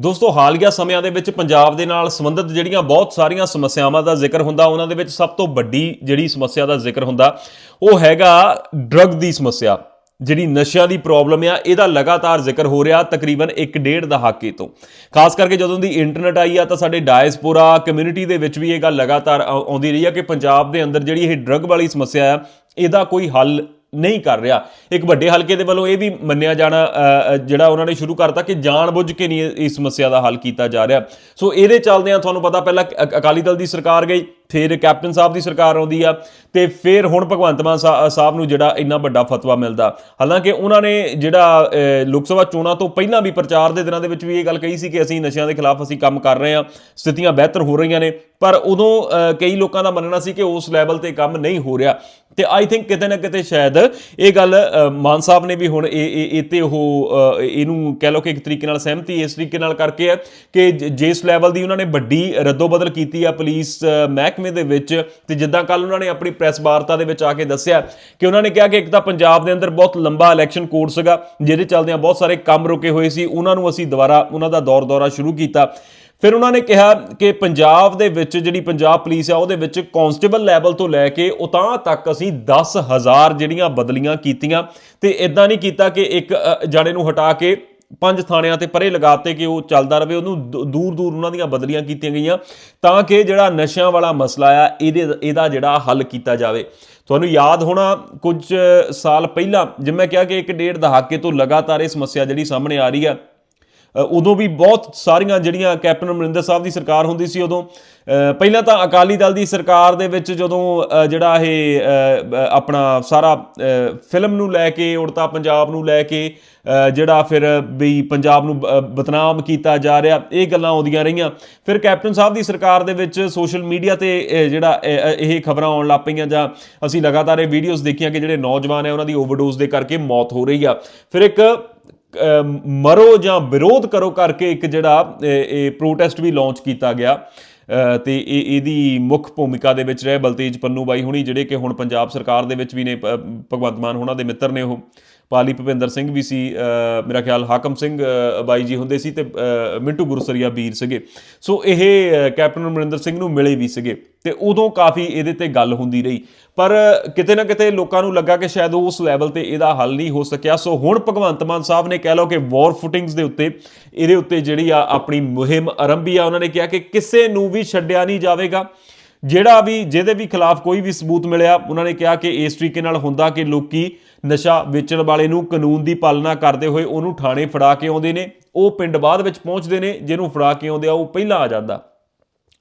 ਦੋਸਤੋ ਹਾਲੀਆ ਸਮਿਆਂ ਦੇ ਵਿੱਚ ਪੰਜਾਬ ਦੇ ਨਾਲ ਸੰਬੰਧਿਤ ਜਿਹੜੀਆਂ ਬਹੁਤ ਸਾਰੀਆਂ ਸਮੱਸਿਆਵਾਂ ਦਾ ਜ਼ਿਕਰ ਹੁੰਦਾ, ਉਹਨਾਂ ਦੇ ਵਿੱਚ ਸਭ ਤੋਂ ਵੱਡੀ ਜਿਹੜੀ ਸਮੱਸਿਆ ਦਾ ਜ਼ਿਕਰ ਹੁੰਦਾ, ਉਹ ਹੈਗਾ ਡਰੱਗ ਦੀ ਸਮੱਸਿਆ। ਜਿਹੜੀ ਨਸ਼ਿਆਂ ਦੀ ਪ੍ਰੋਬਲਮ ਆ, ਇਹਦਾ ਲਗਾਤਾਰ ਜ਼ਿਕਰ ਹੋ ਰਿਹਾ ਤਕਰੀਬਨ 1.5 ਦਹਾਕੇ ਤੋਂ। ਖਾਸ ਕਰਕੇ ਜਦੋਂ ਦੀ ਇੰਟਰਨੈਟ ਆਈ ਆ, ਤਾਂ ਸਾਡੇ ਡਾਇਸਪੋਰਾ ਕਮਿਊਨਿਟੀ ਦੇ ਵਿੱਚ ਵੀ ਇਹ ਗੱਲ ਲਗਾਤਾਰ ਆਉ- ਆਉਂਦੀ ਰਹੀ ਆ ਕਿ ਪੰਜਾਬ ਦੇ ਅੰਦਰ ਜਿਹੜੀ ਇਹ ਡਰੱਗ ਵਾਲੀ ਸਮੱਸਿਆ ਆ, ਇਹਦਾ ਕੋਈ ਹੱਲ ਨਹੀਂ ਕਰ ਰਿਹਾ। ਇੱਕ ਵੱਡੇ ਹਲਕੇ ਦੇ ਵੱਲੋਂ ਇਹ ਵੀ ਮੰਨਿਆ ਜਾਣਾ ਜਿਹੜਾ ਉਹਨਾਂ ਨੇ ਸ਼ੁਰੂ ਕਰਤਾ ਕਿ ਜਾਣਬੁੱਝ ਕੇ ਨਹੀਂ ਇਸ ਸਮੱਸਿਆ ਦਾ ਹੱਲ ਕੀਤਾ ਜਾ ਰਿਹਾ। ਸੋ ਇਹਦੇ ਚੱਲਦਿਆਂ ਤੁਹਾਨੂੰ ਪਤਾ ਪਹਿਲਾਂ ਅ- ਅਕਾਲੀ ਦਲ ਦੀ ਸਰਕਾਰ ਗਈ। ਫਿਰ ਕੈਪਟਨ ਸਾਹਿਬ ਦੀ ਸਰਕਾਰ ਆਉਂਦੀ ਆ, ਤੇ ਫਿਰ ਹੁਣ ਭਗਵੰਤ ਮਾਨ ਸਾਹਿਬ ਨੂੰ ਜਿਹੜਾ ਇੰਨਾ ਵੱਡਾ ਫਤਵਾ ਮਿਲਦਾ। ਹਾਲਾਂਕਿ ਉਹਨਾਂ ਨੇ ਜਿਹੜਾ ਲੋਕ ਸਭਾ ਚੋਣਾਂ ਤੋਂ ਪਹਿਲਾਂ ਵੀ ਪ੍ਰਚਾਰ ਦੇ ਦਿਨਾਂ ਦੇ ਵਿੱਚ ਵੀ ਇਹ ਗੱਲ ਕਹੀ ਸੀ ਕਿ ਅਸੀਂ ਨਸ਼ਿਆਂ ਦੇ ਖਿਲਾਫ ਅਸੀਂ ਕੰਮ ਕਰ ਰਹੇ ਹਾਂ, ਸਥਿਤੀਆਂ ਬਿਹਤਰ ਹੋ ਰਹੀਆਂ ਨੇ, ਪਰ ਉਦੋਂ ਕਈ ਲੋਕਾਂ ਦਾ ਮੰਨਣਾ ਸੀ ਕਿ ਉਸ ਲੈਵਲ ਤੇ ਕੰਮ ਨਹੀਂ ਹੋ ਰਿਹਾ। ਤੇ ਆਈ ਥਿੰਕ ਕਿਤੇ ਨਾ ਕਿਤੇ ਸ਼ਾਇਦ ਇਹ ਗੱਲ ਮਾਨ ਸਾਹਿਬ ਨੇ ਵੀ ਹੁਣ ਇਹ ਇਹ ਇਹ ਤੇ ਉਹ ਇਹਨੂੰ ਕਹਿ ਲਓ ਕਿ ਇੱਕ ਤਰੀਕੇ ਨਾਲ ਸਹਿਮਤੀ ਇਸ ਤਰੀਕੇ ਨਾਲ ਕਰਕੇ ਹੈ ਕਿ ਜਿਸ ਲੈਵਲ ਦੀ ਉਹਨਾਂ ਨੇ ਵੱਡੀ ਰੱਦੋਬਦਲ ਕੀਤੀ ਆ ਪੁਲਿਸ ਮਹਿਕ ਮਹਿਕਮੇ ਦੇ ਵਿੱਚ ਤੇ ਜਿੱਦਾਂ ਕੱਲ ਉਹਨਾਂ ਨੇ ਆਪਣੀ ਪ੍ਰੈਸ ਵਾਰਤਾ ਦੇ ਵਿੱਚ ਆ ਕੇ ਦੱਸਿਆ ਕਿ ਉਹਨਾਂ ਨੇ ਕਿਹਾ ਕਿ ਇੱਕ ਤਾਂ ਪੰਜਾਬ ਦੇ ਅੰਦਰ ਬਹੁਤ ਲੰਬਾ ਇਲੈਕਸ਼ਨ ਕੋਡ ਸੀਗਾ, ਜਿਹਦੇ ਚੱਲਦਿਆਂ ਬਹੁਤ ਸਾਰੇ ਕੰਮ ਰੁਕੇ ਹੋਏ ਸੀ, ਉਹਨਾਂ ਨੂੰ ਅਸੀਂ ਦੁਬਾਰਾ ਉਹਨਾਂ ਦਾ ਦੌਰ ਦੌਰਾ ਸ਼ੁਰੂ ਕੀਤਾ। ਫਿਰ ਉਹਨਾਂ ਨੇ ਕਿਹਾ ਕਿ ਪੰਜਾਬ ਦੇ ਵਿੱਚ ਜਿਹੜੀ ਪੰਜਾਬ ਪੁਲਿਸ ਆ, ਉਹਦੇ ਵਿੱਚ ਕਾਂਸਟੇਬਲ ਲੈਵਲ ਤੋਂ ਲੈ ਕੇ ਉਤਾਂ ਤੱਕ ਅਸੀਂ 10000 ਜਿਹੜੀਆਂ ਬਦਲੀਆਂ ਕੀਤੀਆਂ ਤੇ ਇਦਾਂ ਨਹੀਂ ਕੀਤਾ ਕਿ ਇੱਕ ਜਾਣੇ ਨੂੰ ਹਟਾ ਕੇ ਪੰਜ ਥਾਣਿਆਂ ਤੇ ਪਰੇ ਲਗਾਤੇ ਕਿ ਉਹ ਚੱਲਦਾ ਰਹੇ ਉਹਨੂੰ ਦੂਰ ਦੂਰ ਉਹਨਾਂ ਦੀਆਂ ਬਦਲੀਆਂ ਕੀਤੀਆਂ ਗਈਆਂ ਤਾਂ ਕਿ ਜਿਹੜਾ ਨਸ਼ਿਆਂ ਵਾਲਾ ਮਸਲਾ ਆ, ਇਹਦੇ, ਇਹਦਾ ਜਿਹੜਾ ਹੱਲ ਕੀਤਾ ਜਾਵੇ। ਤੁਹਾਨੂੰ ਯਾਦ ਹੋਣਾ, ਕੁਝ ਸਾਲ ਪਹਿਲਾਂ ਜਿਵੇਂ ਮੈਂ ਕਿਹਾ ਕਿ ਇੱਕ ਡੇਢ ਦਹਾਕੇ ਤੋਂ ਲਗਾਤਾਰ ਇਹ ਸਮੱਸਿਆ ਜਿਹੜੀ ਸਾਹਮਣੇ ਆ ਰਹੀ ਆ ਉਦੋਂ ਵੀ ਬਹੁਤ ਸਾਰੀਆਂ ਜਿਹੜੀਆਂ ਕੈਪਟਨ ਅਮਰਿੰਦਰ ਸਾਹਿਬ ਦੀ ਸਰਕਾਰ ਹੁੰਦੀ ਸੀ ਉਦੋਂ। ਪਹਿਲਾਂ ਤਾਂ ਅਕਾਲੀ ਦਲ ਦੀ ਸਰਕਾਰ ਦੇ ਵਿੱਚ ਜਦੋਂ ਜਿਹੜਾ ਇਹ ਆਪਣਾ ਸਾਰਾ ਫਿਲਮ ਨੂੰ ਲੈ ਕੇ, ਉੜਤਾ ਪੰਜਾਬ ਨੂੰ ਲੈ ਕੇ ਜਿਹੜਾ ਫਿਰ ਵੀ ਪੰਜਾਬ ਨੂੰ ਬ- ਬਦਨਾਮ ਕੀਤਾ ਜਾ ਰਿਹਾ, ਇਹ ਗੱਲਾਂ ਆਉਂਦੀਆਂ ਰਹੀਆਂ। ਫਿਰ ਕੈਪਟਨ ਸਾਹਿਬ ਦੀ ਸਰਕਾਰ ਦੇ ਵਿੱਚ ਸੋਸ਼ਲ ਮੀਡੀਆ ਤੇ ਜਿਹੜਾ ਇਹ ਖਬਰਾਂ ਆਉਣ ਲੱਗ ਪਈਆਂ ਜਾਂ ਅਸੀਂ ਲਗਾਤਾਰ ਇਹ ਵੀਡੀਓਜ਼ ਦੇਖੀਆਂ ਕਿ ਜਿਹੜੇ ਨੌਜਵਾਨ ਹੈ, ਉਹਨਾਂ ਦੀ ਓਵਰਡੋਜ਼ ਦੇ ਕਰਕੇ ਮੌਤ ਹੋ ਰਹੀ ਆ। ਫਿਰ ਇੱਕ ਮਰੋ ਜਾਂ ਵਿਰੋਧ ਕਰੋ ਕਰਕੇ ਇੱਕ ਜਿਹੜਾ ਇਹ ਪ੍ਰੋਟੈਸਟ ਵੀ ਲਾਂਚ ਕੀਤਾ ਗਿਆ। ਅ, ਤੇ ਇਹ ਇਹਦੀ ਮੁੱਖ ਭੂਮਿਕਾ ਦੇ ਵਿੱਚ ਰਹੇ ਬਲਤੇਜ ਪੰਨੂ ਬਾਈ ਹੁਣੀ ਜਿਹੜੇ ਕਿ ਹੁਣ ਪੰਜਾਬ ਸਰਕਾਰ ਦੇ ਵਿੱਚ ਵੀ ਨੇ ਪ- ਭਗਵੰਤ ਮਾਨ ਹੁਣਾਂ ਦੇ ਮਿੱਤਰ ਨੇ ਉਹ। ਪਾਲੀ ਭੁਪਿੰਦਰ ਸਿੰਘ ਵੀ ਸੀ ਮੇਰਾ ਖਿਆਲ ਹਾਕਮ ਸਿੰਘ ਬਾਈ ਜੀ ਹੁੰਦੇ ਸੀ ਤੇ ਮਿੰਟੂ ਗੁਰਸਰੀਆ ਵੀਰ ਸੀਗੇ। ਸੋ ਇਹ ਕੈਪਟਨ ਅਮਰਿੰਦਰ ਸਿੰਘ ਨੂੰ ਮਿਲੇ ਵੀ ਸੀਗੇ ਤੇ ਉਦੋਂ ਕਾਫੀ ਇਹਦੇ ਤੇ ਗੱਲ ਹੁੰਦੀ ਰਹੀ। ਪਰ ਕਿਤੇ ਨਾ ਕਿਤੇ ਲੋਕਾਂ ਨੂੰ ਲੱਗਾ ਕਿ ਸ਼ਾਇਦ ਉਸ ਲੈਵਲ ਤੇ ਇਹਦਾ ਹੱਲ ਨਹੀਂ ਹੋ ਸਕਿਆ। ਸੋ ਹੁਣ ਭਗਵੰਤ ਮਾਨ ਸਾਹਿਬ ਨੇ ਕਹਿ ਲਓ ਕਿ ਵਾਰ ਫੁਟਿੰਗਸ ਦੇ ਉੱਤੇ, ਇਹਦੇ ਉੱਤੇ ਜਿਹੜੀ ਆ ਆਪਣੀ ਮੁਹਿੰਮ ਆਰੰਭੀ ਆ, ਉਹਨਾਂ ਨੇ ਕਿਹਾ ਕਿ ਕਿਸੇ ਨੂੰ ਵੀ ਛੱਡਿਆ ਨਹੀਂ ਜਾਵੇਗਾ। ਜਿਹੜਾ ਵੀ, ਜਿਹਦੇ ਵੀ ਖਿਲਾਫ ਕੋਈ ਵੀ ਸਬੂਤ ਮਿਲਿਆ, ਉਹਨਾਂ ਨੇ ਕਿਹਾ ਕਿ ਇਸ ਤਰੀਕੇ ਨਾਲ ਹੁੰਦਾ ਕਿ ਲੋਕੀ ਨਸ਼ਾ ਵੇਚਣ ਵਾਲੇ ਨੂੰ ਕਾਨੂੰਨ ਦੀ ਪਾਲਣਾ ਕਰਦੇ ਹੋਏ ਉਹਨੂੰ ਥਾਣੇ ਫੜਾ ਕੇ ਆਉਂਦੇ ਨੇ। ਉਹ ਪਿੰਡ ਬਾਅਦ ਵਿੱਚ ਪਹੁੰਚਦੇ ਨੇ, ਜਿਹਨੂੰ ਫੜਾ ਕੇ ਆਉਂਦੇ ਆ ਉਹ ਪਹਿਲਾਂ ਆ ਜਾਂਦਾ।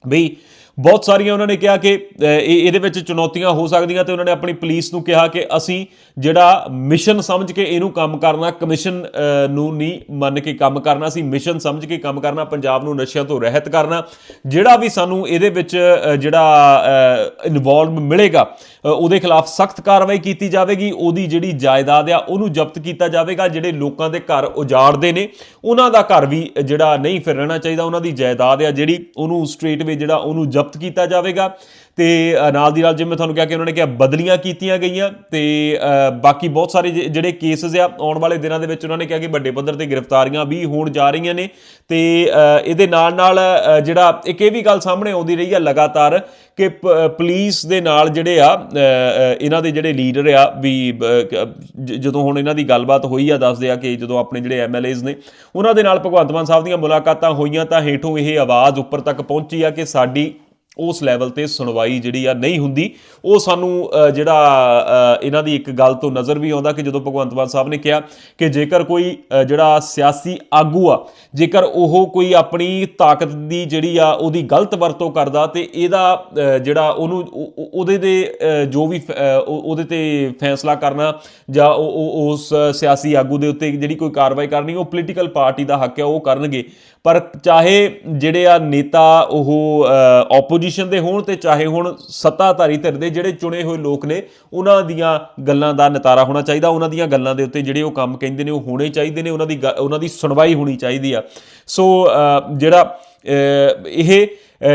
ਬਈ ਬਹੁਤ ਸਾਰੀਆਂ ਉਹਨਾਂ ਨੇ ਕਿਹਾ ਕਿ ਇਹ, ਇਹਦੇ ਵਿੱਚ ਚੁਣੌਤੀਆਂ ਹੋ ਸਕਦੀਆਂ ਤੇ ਉਹਨਾਂ ਨੇ ਆਪਣੀ ਪੁਲਿਸ ਨੂੰ ਕਿਹਾ ਕਿ ਅਸੀਂ ਜਿਹੜਾ ਮਿਸ਼ਨ ਸਮਝ ਕੇ ਇਹਨੂੰ ਕੰਮ ਕਰਨਾ, ਕਮਿਸ਼ਨ ਨੂੰ ਨਹੀਂ ਮੰਨ ਕੇ ਕੰਮ ਕਰਨਾ, ਅਸੀਂ ਮਿਸ਼ਨ ਸਮਝ ਕੇ ਕੰਮ ਕਰਨਾ, ਪੰਜਾਬ ਨੂੰ ਨਸ਼ਿਆਂ ਤੋਂ ਰਹਿਤ ਕਰਨਾ, ਜਿਹੜਾ ਵੀ ਸਾਨੂੰ ਇਹਦੇ ਵਿੱਚ ਜਿਹੜਾ ਇਨਵੋਲਵ ਮਿਲੇਗਾ ਉਹਦੇ ਖਿਲਾਫ ਸਖਤ ਕਾਰਵਾਈ ਕੀਤੀ ਜਾਵੇਗੀ, ਉਹਦੀ ਜਿਹੜੀ ਜਾਇਦਾਦ ਆ, ਉਹਨੂੰ ਜ਼ਬਤ ਕੀਤਾ ਜਾਵੇਗਾ, ਜਿਹੜੇ ਲੋਕਾਂ ਦੇ ਘਰ ਉਜਾੜਦੇ ਨੇ, ਉਹਨਾਂ ਦਾ ਘਰ ਵੀ ਜਿਹੜਾ ਨਹੀਂ ਫਿਰ ਰਹਿਣਾ ਚਾਹੀਦਾ, ਉਹਨਾਂ ਦੀ ਜਾਇਦਾਦ ਆ ਜਿਹੜੀ ਉਹਨੂੰ ਸਟ੍ਰੇਟ ਵੇ ਜਿਹੜਾ ਉਹਨੂੰ ਜ਼ਬਤ ਕੀਤਾ ਜਾਵੇਗਾ ਤੇ ਨਾਲ ਦੀ ਨਾਲ ਜਿਵੇਂ ਤੁਹਾਨੂੰ ਕਿਹਾ ਕਿ ਉਹਨਾਂ ਨੇ ਕਿਹਾ ਬਦਲੀਆਂ ਕੀਤੀਆਂ ਗਈਆਂ ਤੇ ਬਾਕੀ ਬਹੁਤ ਸਾਰੇ ਜਿਹੜੇ ਕੇਸਸ ਆ, ਆਉਣ ਵਾਲੇ ਦਿਨਾਂ ਦੇ ਵਿੱਚ ਉਹਨਾਂ ਨੇ ਕਿਹਾ ਕਿ ਵੱਡੇ ਪੱਧਰ ਤੇ ਗ੍ਰਿਫਤਾਰੀਆਂ ਵੀ ਹੋਣ ਜਾ ਰਹੀਆਂ ਨੇ ਤੇ ਇਹਦੇ ਨਾਲ ਨਾਲ ਜਿਹੜਾ ਇੱਕ ਇਹ ਵੀ ਗੱਲ ਸਾਹਮਣੇ ਆਉਂਦੀ ਰਹੀ ਆ ਲਗਾਤਾਰ ਕਿ ਪ- ਪੁਲਿਸ ਦੇ ਨਾਲ ਜਿਹੜੇ ਆ ਇਹਨਾਂ ਦੇ ਜਿਹੜੇ ਲੀਡਰ ਆ ਵੀ ਜਦੋਂ ਹੁਣ ਇਹਨਾਂ ਦੀ ਗੱਲਬਾਤ ਹੋਈ ਆ, ਦੱਸਦੇ ਆ ਕਿ ਜਦੋਂ ਆਪਣੇ ਜਿਹੜੇ ਐਮਐਲਏਜ਼ ਨੇ, ਉਹਨਾਂ ਦੇ ਨਾਲ ਭਗਵੰਤ ਮਾਨ ਸਾਹਿਬ ਦੀਆਂ ਮੁਲਾਕਾਤਾਂ ਹੋਈਆਂ ਤਾਂ ਹੇਠੋਂ ਇਹ ਆਵਾਜ਼ ਉੱਪਰ ਤੱਕ ਪਹੁੰਚੀ ਆ ਕਿ ਸਾਡੀ ਉਸ ਲੈਵਲ ਤੇ ਸੁਣਵਾਈ ਜਿਹੜੀ ਆ ਨਹੀਂ ਹੁੰਦੀ। ਉਹ ਸਾਨੂੰ ਜਿਹੜਾ ਇਹਨਾਂ ਦੀ ਇੱਕ ਗੱਲ ਤੋਂ ਨਜ਼ਰ ਵੀ ਆਉਂਦਾ ਕਿ ਜਦੋਂ ਭਗਵੰਤ ਮਾਨ ਸਾਹਿਬ ਨੇ ਕਿਹਾ ਕਿ ਜੇਕਰ ਕੋਈ ਜਿਹੜਾ ਸਿਆਸੀ ਆਗੂ ਆ, ਜੇਕਰ ਉਹ ਕੋਈ ਆਪਣੀ ਤਾਕਤ ਦੀ ਜਿਹੜੀ ਆ ਉਹਦੀ ਗਲਤ ਵਰਤੋਂ ਕਰਦਾ ਤੇ ਇਹਦਾ ਜਿਹੜਾ ਉਹਨੂੰ ਉਹਦੇ ਦੇ ਜੋ ਵੀ ਫ- ਉਹਦੇ ਤੇ ਫੈਸਲਾ ਕਰਨਾ ਜਾਂ ਉਹ- ਉਸ ਸਿਆਸੀ ਆਗੂ ਦੇ ਉੱਤੇ ਜਿਹੜੀ ਕੋਈ ਕਾਰਵਾਈ ਕਰਨੀ, ਉਹ ਪੋਲੀਟੀਕਲ ਪਾਰਟੀ ਦਾ ਹੱਕ ਹੈ ਉਹ ਕਰਨਗੇ। ਪਰ ਚਾਹੇ ਜਿਹੜੇ ਆ ਨੇਤਾ, ਉਹ ਆਪੋਜੀਸ਼ਨ ਦੇ ਹੋਣ ਤੇ ਚਾਹੇ ਹੁਣ ਸੱਤਾਧਾਰੀ ਧਿਰ ਦੇ ਜਿਹੜੇ ਚੁਣੇ ਹੋਏ ਲੋਕ ਨੇ, ਉਹਨਾਂ ਦੀਆਂ ਗੱਲਾਂ ਦਾ ਨਤਾਰਾ ਹੋਣਾ ਚਾਹੀਦਾ। ਉਹਨਾਂ ਦੀਆਂ ਗੱਲਾਂ ਦੇ ਉੱਤੇ ਜਿਹੜੇ ਉਹ ਕੰਮ ਕਹਿੰਦੇ ਨੇ, ਉਹ ਹੋਣੇ ਚਾਹੀਦੇ ਨੇ। ਉਹਨਾਂ ਦੀ ਗ- ਉਹਨਾਂ ਦੀ ਸੁਣਵਾਈ ਹੋਣੀ ਚਾਹੀਦੀ ਆ। ਸੋ ਜਿਹੜਾ ਇਹ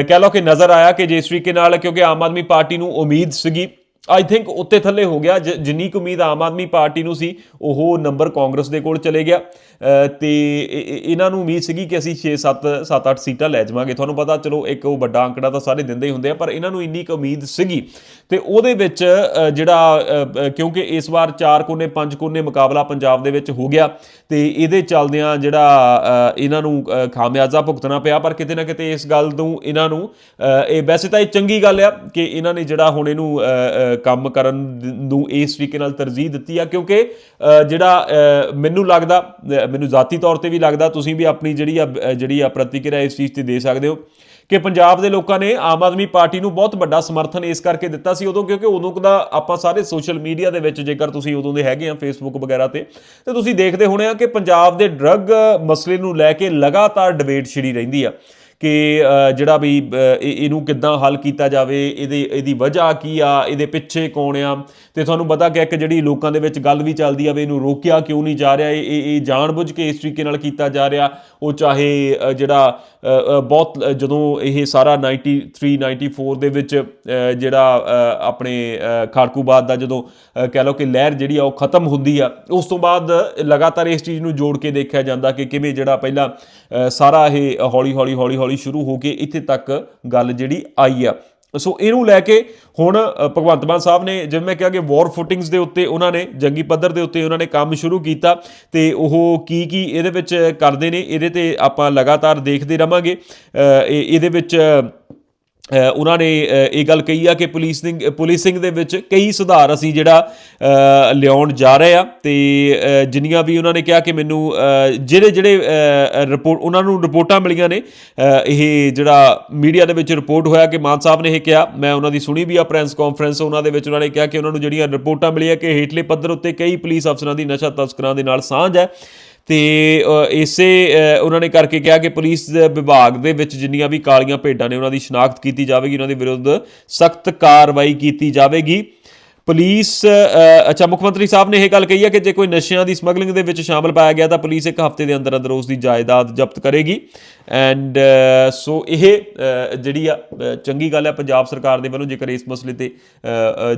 ਕਹਿ ਲਓ ਕਿ ਨਜ਼ਰ ਆਇਆ ਕਿ ਜਿਸ ਤਰੀਕੇ ਨਾਲ ਕਿਉਂਕਿ ਆਮ ਆਦਮੀ ਪਾਰਟੀ ਨੂੰ ਉਮੀਦ ਸੀਗੀ ਆਈ ਥਿੰਕ ਉੱਤੇ ਥੱਲੇ ਹੋ ਗਿਆ ਜ- ਜਿੰਨੀ ਕੁ ਉਮੀਦ ਆਮ ਆਦਮੀ ਪਾਰਟੀ ਨੂੰ ਸੀ ਉਹ ਨੰਬਰ ਕਾਂਗਰਸ ਦੇ ਕੋਲ ਚਲੇ ਗਿਆ। ਅ, ਤੇ ਇਹਨਾਂ ਨੂੰ ਉਮੀਦ ਸੀਗੀ ਕਿ ਅਸੀਂ 6 7 7 8 ਸੀਟਾਂ ਲੈ ਜਾਵਾਂਗੇ। ਤੁਹਾਨੂੰ ਪਤਾ ਚਲੋ ਇੱਕ ਉਹ ਵੱਡਾ ਅੰਕੜਾ ਤਾਂ ਸਾਰੇ ਦਿੰਦੇ ਹੀ ਹੁੰਦੇ ਆ ਪਰ ਇਹਨਾਂ ਨੂੰ ਇੰਨੀ ਕੁ ਉਮੀਦ ਸੀਗੀ। ਤੇ ਉਹਦੇ ਵਿੱਚ ਜਿਹੜਾ ਕਿਉਂਕਿ ਇਸ ਵਾਰ ਚਾਰ ਕੋਨੇ ਪੰਜ ਕੋਨੇ ਮੁਕਾਬਲਾ ਪੰਜਾਬ ਦੇ ਵਿੱਚ ਹੋ ਗਿਆ ਤੇ ਇਹਦੇ ਚੱਲਦਿਆਂ ਜਿਹੜਾ ਇਹਨਾਂ ਨੂੰ ਖਾਮਿਆਜ਼ਾ ਭੁਗਤਣਾ ਪਿਆ ਪਰ ਕਿਤੇ ਨਾ ਕਿਤੇ ਇਸ ਗੱਲ ਨੂੰ ਇਹਨਾਂ ਨੂੰ ਇਹ ਵੈਸੇ ਤਾਂ ਇਹ ਚੰਗੀ ਗੱਲ ਆ ਕਿ ਇਹਨਾਂ ਨੇ ਜਿਹੜਾ ਹੁਣ ਇਹਨੂੰ ਕੰਮ ਕਰਨ ਨੂੰ ਇਸ ਤਰੀਕੇ ਨਾਲ ਤਰਜੀਹ ਦਿੱਤੀ ਆ ਕਿਉਂਕਿ ਜਿਹੜਾ ਮੈਨੂੰ ਲੱਗਦਾ ਮੈਨੂੰ ਜ਼ਾਤੀ ਤੌਰ ਤੇ ਵੀ ਲੱਗਦਾ ਤੁਸੀਂ ਵੀ ਆਪਣੀ ਜਿਹੜੀ ਆ ਅ, ਜਿਹੜੀ ਆ ਪ੍ਰਤੀਕਿਰਿਆ ਇਸ ਚੀਜ਼ ਤੇ ਦੇ ਸਕਦੇ ਹੋ ਕਿ ਪੰਜਾਬ ਦੇ ਲੋਕਾਂ ਨੇ ਆਮ ਆਦਮੀ ਪਾਰਟੀ ਨੂੰ ਬਹੁਤ ਵੱਡਾ ਸਮਰਥਨ ਇਸ ਕਰਕੇ ਦਿੱਤਾ ਸੀ ਉਦੋਂ ਕਿਉਂਕਿ ਉਦੋਂ ਦਾ ਆਪਾਂ ਸਾਰੇ ਸੋਸ਼ਲ ਮੀਡੀਆ ਦੇ ਵਿੱਚ ਜੇਕਰ ਤੁਸੀਂ ਉਦੋਂ ਦੇ ਹੈਗੇ ਆ ਫੇਸਬੁੱਕ ਵਗੈਰਾ ਤੇ ਤੇ ਤੁਸੀਂ ਦੇਖਦੇ ਹੋਣੇ ਆ ਕਿ ਪੰਜਾਬ ਦੇ ਡਰੱਗ ਮਸਲੇ ਨੂੰ ਲੈ ਕੇ ਲਗਾਤਾਰ ਡਿਬੇਟ ਛਿੜੀ ਰਹਿੰਦੀ ਆ। ਕਿ ਜਿਹੜਾ ਵੀ ਇਹ- ਇਹਨੂੰ ਕਿੱਦਾਂ ਹੱਲ ਕੀਤਾ ਜਾਵੇ ਇਹਦੇ ਇਹਦੀ ਵਜ੍ਹਾ ਕੀ ਆ ਇਹਦੇ ਪਿੱਛੇ ਕੌਣ ਆ? ਤੇ ਤੁਹਾਨੂੰ ਪਤਾ ਕਿ ਇੱਕ ਜਿਹੜੀ ਲੋਕਾਂ ਦੇ ਵਿੱਚ ਗੱਲ ਵੀ ਚੱਲਦੀ ਆ ਵੀ ਇਹਨੂੰ ਰੋਕਿਆ ਕਿਉਂ ਨਹੀਂ ਜਾ ਰਿਹਾ ਇਹ ਇਹ ਇਹ ਜਾਣਬੁੱਝ ਕੇ ਇਸ ਤਰੀਕੇ ਨਾਲ ਕੀਤਾ ਜਾ ਰਿਹਾ। ਉਹ ਚਾਹੇ ਜਿਹੜਾ ਬਹੁਤ ਜਦੋਂ ਇਹ ਸਾਰਾ 93 94 ਦੇ ਵਿੱਚ ਜਿਹੜਾ ਆਪਣੇ ਅ, ਖਾੜਕੂਬਾਦ ਦਾ ਜਦੋਂ ਕਹਿ ਲਓ ਕਿ ਲਹਿਰ ਜਿਹੜੀ ਆ ਉਹ ਖਤਮ ਹੁੰਦੀ ਆ ਉਸ ਤੋਂ ਬਾਅਦ ਲਗਾਤਾਰ ਇਸ ਚੀਜ਼ ਨੂੰ ਜੋੜ ਕੇ ਦੇਖਿਆ ਜਾਂਦਾ ਕਿ ਕਿਵੇਂ ਜਿਹੜਾ ਪਹਿਲਾਂ ਸਾਰਾ ਇਹ ਹੌਲੀ ਹੌਲੀ ਹੌਲੀ ਹੌਲੀ ਸ਼ੁਰੂ ਹੋ ਕੇ ਇੱਥੇ ਤੱਕ ਗੱਲ ਜਿਹੜੀ ਆਈ ਆ। ਸੋ ਇਹਨੂੰ ਲੈ ਕੇ ਹੁਣ ਭਗਵੰਤ ਮਾਨ ਸਾਹਿਬ ਨੇ ਜਿਵੇਂ ਮੈਂ ਕਿਹਾ ਕਿ ਵਾਰ ਫੁਟਿੰਗਸ ਦੇ ਉੱਤੇ ਉਹਨਾਂ ਨੇ, ਜੰਗੀ ਪੱਧਰ ਦੇ ਉੱਤੇ ਉਹਨਾਂ ਨੇ ਕੰਮ ਸ਼ੁਰੂ ਕੀਤਾ ਤੇ ਉਹ ਕੀ ਕੀ ਇਹਦੇ ਵਿੱਚ ਕਰਦੇ ਨੇ, ਇਹਦੇ ਤੇ ਆਪਾਂ ਲਗਾਤਾਰ ਦੇਖਦੇ ਰਵਾਂਗੇ। ਇਹ- ਇਹਦੇ ਵਿੱਚ ਉਹਨਾਂ ਨੇ ਇਹ ਗੱਲ ਕਹੀ ਆ ਕਿ ਪੁਲਿਸਿੰਗ ਪੁਲਿਸਿੰਗ ਦੇ ਵਿੱਚ ਕਈ ਸੁਧਾਰ ਅਸੀਂ ਜਿਹੜਾ ਲਿਆਉਣ ਜਾ ਰਹੇ ਆ ਤੇ ਜਿੰਨੀਆਂ ਵੀ ਉਹਨਾਂ ਨੇ ਕਿਹਾ ਕਿ ਮੈਨੂੰ ਜਿਹੜੇ ਜਿਹੜੇ ਰਿਪੋਰਟ ਉਹਨਾਂ ਨੂੰ ਰਿਪੋਰਟਾਂ ਮਿਲੀਆਂ ਨੇ ਇਹ ਜਿਹੜਾ ਮੀਡੀਆ ਦੇ ਵਿੱਚ ਰਿਪੋਰਟ ਹੋਇਆ ਕਿ ਮਾਨ ਸਾਹਿਬ ਨੇ ਇਹ ਕਿਹਾ, ਮੈਂ ਉਹਨਾਂ ਦੀ ਸੁਣੀ ਵੀ ਆ ਪ੍ਰੈਸ ਕਾਨਫਰੰਸ, ਉਹਨਾਂ ਦੇ ਵਿੱਚ ਉਹਨਾਂ ਨੇ ਕਿਹਾ ਕਿ ਉਹਨਾਂ ਨੂੰ ਜਿਹੜੀਆਂ ਰਿਪੋਰਟਾਂ ਮਿਲੀਆਂ ਕਿ ਹੇਠਲੇ ਪੱਧਰ ਉੱਤੇ ਕਈ ਪੁਲਿਸ ਅਫਸਰਾਂ ਦੀ ਨਸ਼ਾ ਤਸਕਰਾਂ ਦੇ ਨਾਲ ਸਾਂਝ ਹੈ। ਤੇ ਇਸੇ ਉਹਨਾਂ ਨੇ ਕਰਕੇ ਕਿਹਾ ਕਿ ਪੁਲਿਸ ਵਿਭਾਗ ਦੇ ਵਿੱਚ ਜਿੰਨੀਆਂ ਵੀ ਕਾਲੀਆਂ ਭੇਡਾਂ ਨੇ ਉਹਨਾਂ ਦੀ ਸ਼ਨਾਖਤ ਕੀਤੀ ਜਾਵੇਗੀ, ਉਹਨਾਂ ਦੇ ਵਿਰੁੱਧ ਸਖਤ ਕਾਰਵਾਈ ਕੀਤੀ ਜਾਵੇਗੀ। ਪੁਲਿਸ ਅੱਛਾ, ਮੁੱਖ ਮੰਤਰੀ ਸਾਹਿਬ ਨੇ ਇਹ ਗੱਲ ਕਹੀ ਹੈ ਕਿ ਜੇ ਕੋਈ ਨਸ਼ਿਆਂ ਦੀ ਸਮਗਲਿੰਗ ਦੇ ਵਿੱਚ ਸ਼ਾਮਲ ਪਾਇਆ ਗਿਆ ਤਾਂ ਪੁਲਿਸ ਇੱਕ ਹਫ਼ਤੇ ਦੇ ਅੰਦਰ ਅੰਦਰ ਉਸ ਦੀ ਜਾਇਦਾਦ ਜ਼ਬਤ ਕਰੇਗੀ। ਐਂਡ ਸੋ ਇਹ ਜਿਹੜੀ ਆ ਚੰਗੀ ਗੱਲ ਹੈ, ਪੰਜਾਬ ਸਰਕਾਰ ਦੇ ਵੱਲੋਂ ਜੇਕਰ ਇਸ ਮਸਲੇ ਤੇ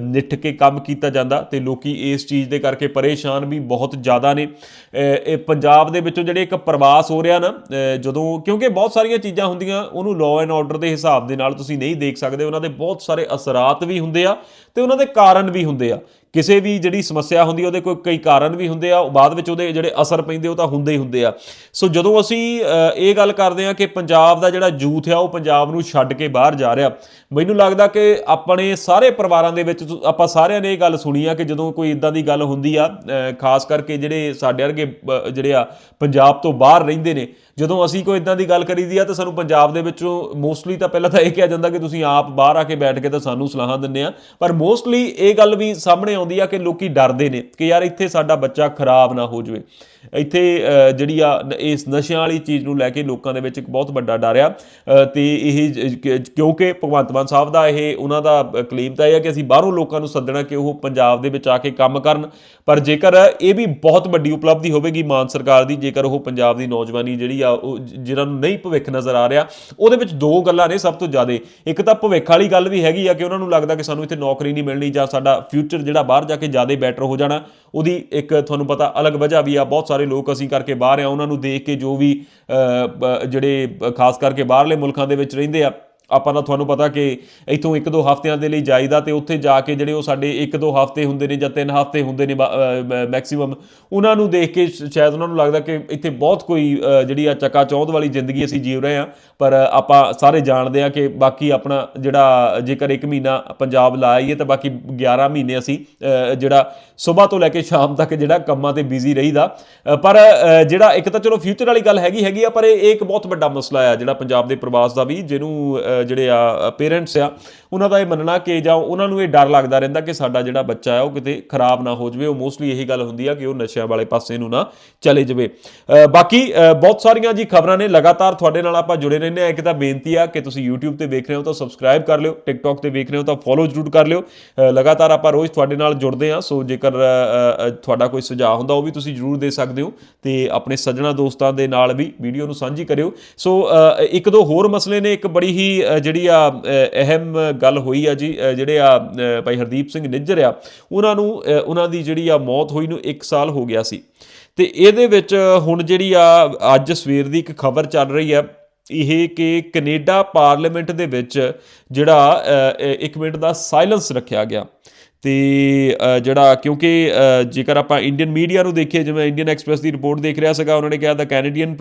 ਨਿੱਠ ਕੇ ਕੰਮ ਕੀਤਾ ਜਾਂਦਾ ਤੇ ਲੋਕੀ ਇਸ ਚੀਜ਼ ਦੇ ਕਰਕੇ ਪਰੇਸ਼ਾਨ ਵੀ ਬਹੁਤ ਜ਼ਿਆਦਾ ਨੇ। ਇਹ ਪੰਜਾਬ ਦੇ ਵਿੱਚੋਂ ਜਿਹੜੇ ਇੱਕ ਪ੍ਰਵਾਸ ਹੋ ਰਿਹਾ ਨਾ ਜਦੋਂ, ਕਿਉਂਕਿ ਬਹੁਤ ਸਾਰੀਆਂ ਚੀਜ਼ਾਂ ਹੁੰਦੀਆਂ, ਉਹਨੂੰ ਲਾਅ ਐਂਡ ਆਰਡਰ ਦੇ ਹਿਸਾਬ ਦੇ ਨਾਲ ਤੁਸੀਂ ਨਹੀਂ ਦੇਖ ਸਕਦੇ, ਉਹਨਾਂ ਦੇ ਬਹੁਤ ਸਾਰੇ ਅਸਰਾਤ ਵੀ ਹੁੰਦੇ ਆ ਤੇ ਉਹਨਾਂ ਦੇ ਕਾਰਨ ਵੀ ਹੁੰਦੇ ਆ। ਕਿਸੇ ਵੀ ਜਿਹੜੀ ਸਮੱਸਿਆ ਹੁੰਦੀ ਉਹਦੇ ਕੋਈ ਕਈ ਕਾਰਨ ਵੀ ਹੁੰਦੇ ਆ ਉਹ ਬਾਅਦ ਵਿੱਚ ਉਹਦੇ ਜਿਹੜੇ ਅਸਰ ਪੈਂਦੇ ਉਹ ਤਾਂ ਹੁੰਦੇ ਹੀ ਹੁੰਦੇ ਆ। ਸੋ ਜਦੋਂ ਅਸੀਂ ਇਹ ਗੱਲ ਕਰਦੇ ਆ ਕਿ ਪੰਜਾਬ ਦਾ ਜਿਹੜਾ ਯੂਥ ਆ ਉਹ ਪੰਜਾਬ ਨੂੰ ਛੱਡ ਕੇ ਬਾਹਰ ਜਾ ਰਿਹਾ ਮੈਨੂੰ ਲੱਗਦਾ ਕਿ ਆਪਣੇ ਸਾਰੇ ਪਰਿਵਾਰਾਂ ਦੇ ਵਿੱਚ ਆਪਾਂ ਸਾਰਿਆਂ ਨੇ ਇਹ ਗੱਲ ਸੁਣੀ ਆ ਕਿ ਜਦੋਂ ਕੋਈ ਇਦਾਂ ਦੀ ਗੱਲ ਹੁੰਦੀ ਆ ਖਾਸ ਕਰਕੇ ਜਿਹੜੇ ਸਾਡੇ ਵਰਗੇ ਅ, ਜਿਹੜੇ ਆ ਪੰਜਾਬ ਤੋਂ ਬਾਹਰ ਰਹਿੰਦੇ ਨੇ ਜਦੋਂ ਅਸੀਂ ਕੋਈ ਇਦਾਂ ਦੀ ਗੱਲ ਕਰੀਦੀ ਆ ਤਾਂ ਸਾਨੂੰ ਪੰਜਾਬ ਦੇ ਵਿੱਚੋਂ ਮੋਸਟਲੀ ਤਾਂ ਪਹਿਲਾਂ ਤਾਂ ਇਹ ਕਿਹਾ ਜਾਂਦਾ ਕਿ ਤੁਸੀਂ ਆਪ ਬਾਹਰ ਆ ਕੇ ਬੈਠ ਕੇ ਤਾਂ ਸਾਨੂੰ ਸਲਾਹਾਂ ਦਿੰਦੇ ਆ ਪਰ ਮੋਸਟਲੀ ਇਹ ਗੱਲ ਵੀ ਸਾਹਮਣੇ ਆਉਂਦੀ ਆ ਕਿ ਲੋਕੀ ਡਰਦੇ ਨੇ ਕਿ ਯਾਰ ਇੱਥੇ ਸਾਡਾ ਬੱਚਾ ਖਰਾਬ ਨਾ ਹੋ ਜਾਵੇ। ਇੱਥੇ ਜਿਹੜੀ ਆ ਇਸ ਨਸ਼ਿਆਂ ਵਾਲੀ ਚੀਜ਼ ਨੂੰ ਲੈ ਕੇ ਲੋਕਾਂ ਦੇ ਵਿੱਚ ਇੱਕ ਬਹੁਤ ਵੱਡਾ ਡਰ ਆ। ਅ, ਤੇ ਇਹ ਕਿਉਂਕਿ ਭਗਵੰਤ ਮਾਨ ਸਾਹਿਬ ਦਾ ਇਹ ਉਹਨਾਂ ਦਾ ਕਲੇਮ ਤਾਂ ਇਹ ਹੈ ਕਿ ਅਸੀਂ ਬਾਹਰੋਂ ਲੋਕਾਂ ਨੂੰ ਸੱਦਣਾ ਕਿ ਉਹ ਪੰਜਾਬ ਦੇ ਵਿੱਚ ਆ ਕੇ ਕੰਮ ਕਰਨ। ਪਰ ਜੇਕਰ ਇਹ ਵੀ ਬਹੁਤ ਵੱਡੀ ਉਪਲਬਧੀ ਹੋਵੇਗੀ ਮਾਨ ਸਰਕਾਰ ਦੀ ਜੇਕਰ ਉਹ ਪੰਜਾਬ ਦੀ ਨੌਜਵਾਨੀ ਜਿਹੜੀ ਆ ਉਹ ਜ- ਜਿਨ੍ਹਾਂ ਨੂੰ ਨਹੀਂ ਭਵਿੱਖ ਨਜ਼ਰ ਆ ਰਿਹਾ ਉਹਦੇ ਵਿੱਚ ਦੋ ਗੱਲਾਂ ਨੇ ਸਭ ਤੋਂ ਜ਼ਿਆਦਾ। ਇੱਕ ਤਾਂ ਭਵਿੱਖ ਵਾਲੀ ਗੱਲ ਵੀ ਹੈਗੀ ਆ ਕਿ ਉਹਨਾਂ ਨੂੰ ਲੱਗਦਾ ਕਿ ਸਾਨੂੰ ਇੱਥੇ ਨੌਕਰੀ ਨਹੀਂ ਮਿਲਣੀ ਜਾਂ ਸਾਡਾ ਫਿਊਚਰ ਜਿਹੜਾ ਬਾਹਰ ਜਾ ਕੇ ਜ਼ਿਆਦਾ ਬੈਟਰ ਹੋ ਜਾਣਾ। ਉਹਦੀ ਇੱਕ ਤੁਹਾਨੂੰ ਪਤਾ ਅਲੱਗ ਵਜ੍ਹਾ ਵੀ ਆ, ਬਹੁਤ ਸਾਰੇ ਲੋਕ ਅਸੀਂ ਕਰਕੇ ਬਾਹਰ ਆ, ਉਹਨਾਂ ਨੂੰ ਦੇਖ ਕੇ ਜੋ ਵੀ ਜਿਹੜੇ ਖਾਸ ਕਰਕੇ ਬਾਹਰਲੇ ਮੁਲਕਾਂ ਦੇ ਵਿੱਚ ਰਹਿੰਦੇ ਆ ਆਪਾਂ ਦਾ ਤੁਹਾਨੂੰ ਪਤਾ ਕਿ ਇੱਥੋਂ ਇੱਕ ਦੋ ਹਫ਼ਤਿਆਂ ਦੇ ਲਈ ਜਾਈਦਾ ਤੇ ਉੱਥੇ ਜਾ ਕੇ ਜਿਹੜੇ ਉਹ ਸਾਡੇ ਇੱਕ ਦੋ ਹਫ਼ਤੇ ਹੁੰਦੇ ਨੇ ਜਾਂ ਤਿੰਨ ਹਫ਼ਤੇ ਹੁੰਦੇ ਨੇ ਮੈਕਸਿਮਮ ਉਹਨਾਂ ਨੂੰ ਦੇਖ ਕੇ ਸ਼ਾਇਦ ਉਹਨਾਂ ਨੂੰ ਲੱਗਦਾ ਕਿ ਇੱਥੇ ਬਹੁਤ ਕੋਈ ਜਿਹੜੀ ਆ ਚੱਕਾ ਚੌਂਦ ਵਾਲੀ ਜ਼ਿੰਦਗੀ ਅਸੀਂ ਜੀਵ ਰਹੇ ਆ ਪਰ ਆਪਾਂ ਸਾਰੇ ਜਾਣਦੇ ਆ ਕਿ ਬਾਕੀ ਆਪਣਾ ਜਿਹੜਾ ਜੇਕਰ ਇੱਕ ਮਹੀਨਾ ਪੰਜਾਬ ਲਾਈਏ ਤਾਂ ਬਾਕੀ 11 ਮਹੀਨੇ ਅਸੀਂ ਜਿਹੜਾ ਸਵੇਰ ਤੋਂ ਲੈ ਕੇ ਸ਼ਾਮ ਤੱਕ ਜਿਹੜਾ ਕੰਮਾਂ ਤੇ ਬਿਜ਼ੀ ਰਹੀਦਾ। ਅ, ਪਰ ਜਿਹੜਾ ਇੱਕ ਤਾਂ ਚਲੋ ਫਿਊਚਰ ਵਾਲੀ ਗੱਲ ਹੈਗੀ ਹੈਗੀ ਆ ਪਰ ਇਹ ਇਹ ਇੱਕ ਬਹੁਤ ਵੱਡਾ ਮਸਲਾ ਆ ਜਿਹੜਾ ਪੰਜਾਬ ਦੇ ਪ੍ਰਵਾਸ ਦਾ ਵੀ ਜਿਹਨੂੰ ਜਿਹੜੇ ਆ ਪੇਰੈਂਟਸ ਆ, ਉਹਨਾਂ ਦਾ ਇਹ ਮੰਨਣਾ ਕਿ ਜਾਂ ਉਹਨਾਂ ਨੂੰ ਇਹ ਡਰ ਲੱਗਦਾ ਰਹਿੰਦਾ ਕਿ ਸਾਡਾ ਜਿਹੜਾ ਬੱਚਾ ਹੈ ਉਹ ਕਿਤੇ ਖਰਾਬ ਨਾ ਹੋ ਜਾਵੇ। ਉਹ ਮੋਸਟਲੀ ਇਹੀ ਗੱਲ ਹੁੰਦੀ ਆ ਕਿ ਉਹ ਨਸ਼ਿਆਂ ਵਾਲੇ ਪਾਸੇ ਨੂੰ ਨਾ ਚਲੇ ਜਾਵੇ। ਬਾਕੀ ਬਹੁਤ ਸਾਰੀਆਂ ਜੀ ਖਬਰਾਂ ਨੇ। ਲਗਾਤਾਰ ਤੁਹਾਡੇ ਨਾਲ ਆਪਾਂ ਜੁੜੇ ਰਹਿੰਦੇ ਆ ਇੱਕ ਤਾਂ ਬੇਨਤੀ ਆ ਕਿ ਤੁਸੀਂ YouTube ਤੇ ਵੇਖ ਰਹੇ ਹੋ ਤਾਂ ਸਬਸਕ੍ਰਾਈਬ ਕਰ ਲਿਓ। TikTok ਤੇ ਵੇਖ ਰਹੇ ਹੋ ਤਾਂ ਫੋਲੋ ਜ਼ਰੂਰ ਕਰ ਲਿਓ। ਲਗਾਤਾਰ ਆਪਾਂ ਰੋਜ਼ ਤੁਹਾਡੇ ਨਾਲ ਜੁੜਦੇ ਆ ਸੋ ਜੇਕਰ ਤੁਹਾਡਾ ਕੋਈ ਸੁਝਾਅ ਹੁੰਦਾ, ਉਹ ਵੀ ਤੁਸੀਂ ਜ਼ਰੂਰ ਦੇ ਸਕਦੇ ਹੋ ਤੇ ਆਪਣੇ ਸੱਜਣਾ ਦੋਸਤਾਂ ਦੇ ਨਾਲ ਵੀ ਵੀਡੀਓ ਨੂੰ ਸਾਂਝੀ ਕਰਿਓ। ਸੋ ਇੱਕ ਦੋ ਹੋਰ ਮਸਲੇ ਨੇ। ਇੱਕ ਬੜੀ ਹੀ ਜਿਹੜੀ ਆ ਅਹਿਮ ਗੱਲ ਹੋਈ ਆ ਜੀ ਜਿਹੜੇ ਆ ਭਾਈ ਹਰਦੀਪ ਸਿੰਘ ਨਿੱਜਰ ਆ ਉਹਨਾਂ ਨੂੰ ਉਹਨਾਂ ਦੀ ਜਿਹੜੀ ਆ ਮੌਤ ਹੋਈ ਨੂੰ 1 ਸਾਲ ਹੋ ਗਿਆ ਸੀ। ਤੇ ਇਹਦੇ ਵਿੱਚ ਹੁਣ ਜਿਹੜੀ ਆ ਅੱਜ ਸਵੇਰ ਦੀ ਇੱਕ ਖਬਰ ਚੱਲ ਰਹੀ ਆ ਇਹ ਕਿ ਕੈਨੇਡਾ ਪਾਰਲੀਮੈਂਟ ਦੇ ਵਿੱਚ ਜਿਹੜਾ ਅ, ਇੱਕ ਮਿੰਟ ਦਾ ਸਾਇਲੈਂਸ ਰੱਖਿਆ ਗਿਆ। ਤੇ ਜਿਹੜਾ ਕਿਉਂਕਿ ਜੇਕਰ ਆਪਾਂ ਇੰਡੀਅਨ ਮੀਡੀਆ ਨੂੰ ਦੇਖੀਏ, ਜਿਵੇਂ ਇੰਡੀਅਨ ਐਕਸਪ੍ਰੈਸ ਦੀ ਰਿਪੋਰਟ ਦੇਖ ਰਿਹਾ ਸੀਗਾ, ਉਹਨਾਂ ਨੇ ਕਿਹਾ the Canadian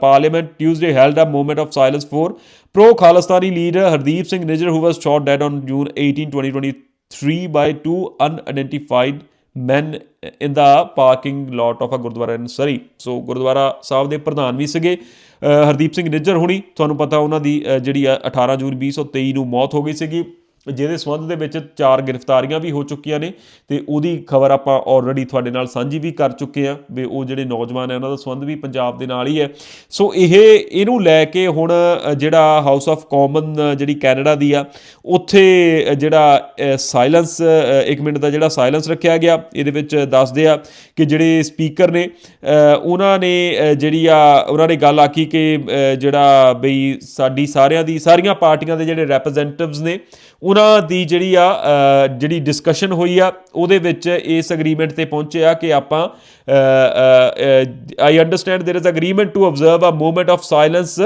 parliament Tuesday held a movement of silence for pro Khalistani leader Hardeep Singh Nijjar who was shot dead on June 18 2023 by two unidentified man in the parking lot of a gurdwara in Surrey so gurdwara ਸਾਹਿਬ ਦੇ ਪ੍ਰਧਾਨ ਵੀ ਸੀਗੇ ਹਰਦੀਪ ਸਿੰਘ ਨਿੱਜਰ ਹੁਣੀ। ਤੁਹਾਨੂੰ ਪਤਾ ਉਹਨਾਂ ਦੀ ਜਿਹੜੀ ਆ 18 ਜੂਨ 2023 ਨੂੰ ਮੌਤ ਹੋ ਗਈ ਸੀਗੀ। ਜਿਹਦੇ ਸੰਬੰਧ ਦੇ ਵਿੱਚ ਚਾਰ ਗ੍ਰਿਫਤਾਰੀਆਂ ਵੀ ਹੋ ਚੁੱਕੀਆਂ ਨੇ ਤੇ ਉਹਦੀ ਖਬਰ ਆਪਾਂ ਆਲਰੇਡੀ ਤੁਹਾਡੇ ਨਾਲ ਸਾਂਝੀ ਵੀ ਕਰ ਚੁੱਕੇ ਆ ਵੀ ਉਹ ਜਿਹੜੇ ਨੌਜਵਾਨ ਹੈ ਉਹਨਾਂ ਦਾ ਸੰਬੰਧ ਵੀ ਪੰਜਾਬ ਦੇ ਨਾਲ ਹੀ ਹੈ। ਸੋ ਇਹ, ਇਹਨੂੰ ਲੈ ਕੇ ਹੁਣ ਜਿਹੜਾ ਹਾਊਸ ਆਫ ਕਾਮਨ ਜਿਹੜੀ ਕੈਨੇਡਾ ਦੀ ਆ, ਉੱਥੇ ਜਿਹੜਾ ਸਾਇਲੈਂਸ ਇੱਕ ਮਿੰਟ ਦਾ ਜਿਹੜਾ ਸਾਇਲੈਂਸ ਰੱਖਿਆ ਗਿਆ, ਇਹਦੇ ਵਿੱਚ ਦੱਸਦੇ ਆ ਕਿ ਜਿਹੜੇ ਸਪੀਕਰ ਨੇ ਉਹਨਾਂ ਨੇ ਜਿਹੜੀ ਆ, ਉਹਨਾਂ ਨੇ ਗੱਲ ਆਖੀ ਕਿ ਜਿਹੜਾ ਬਈ ਸਾਡੀ ਸਾਰਿਆਂ ਦੀ, ਸਾਰੀਆਂ ਪਾਰਟੀਆਂ ਦੇ ਜਿਹੜੇ ਰੈਪਰੈਜ਼ੈਂਟੇਟਿਵਸ ਨੇ ਉਹਨਾਂ ਦੀ ਜਿਹੜੀ ਆ ਅ, ਜਿਹੜੀ ਡਿਸਕਸ਼ਨ ਹੋਈ ਆ ਉਹਦੇ ਵਿੱਚ ਇਸ ਅਗਰੀਮੈਂਟ ਤੇ ਪਹੁੰਚੇ ਆ ਕਿ ਆਪਾਂ I understand there is agreement to observe a movement of silence